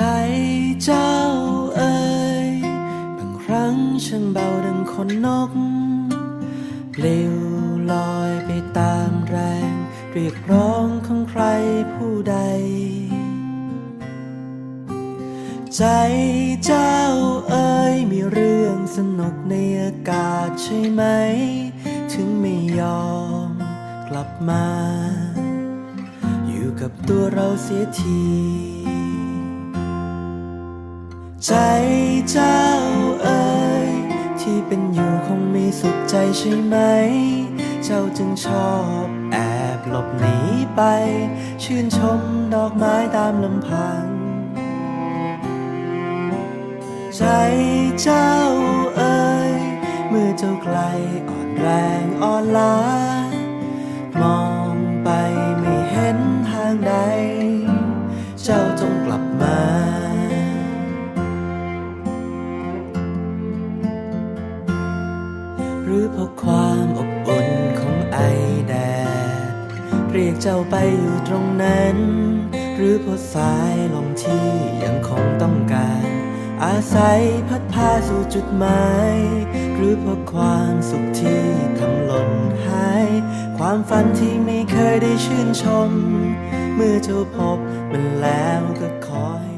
ใจเจ้าเอ่ยบางครั้งช่างเบาดังขนนกปลิวลอยไปตามแรง เรียกร้องของใครผู้ใด ใจเจ้าเอ่ยมีเรื่องสนุกในอากาศใช่ไหม ถึงไม่ยอมกลับมา อยู่กับตัวเราเสียที ใจเจ้าเอ๋ยที่เป็นอยู่คงมีสุขใจใช่ไหม เจ้าจึงชอบแอบหลบหนีไป ชื่นชมดอกไม้ตามลำพัง ใจเจ้าเอ๋ยเมื่อเจ้าไกลอ่อนแรงอ่อนล้า หรือเพราะความอบอุ่นของไอแดด เรียกเจ้าไปอยู่ตรงนั้น หรือเพราะสายลมที่ยังคงต้องการ อาศัยพัดพาสู่จุดหมาย หรือเพราะความสุขที่ทำหล่นหาย ความฝันที่ไม่เคยได้ชื่นชม เมื่อเจ้าพบมันแล้วก็ขอให้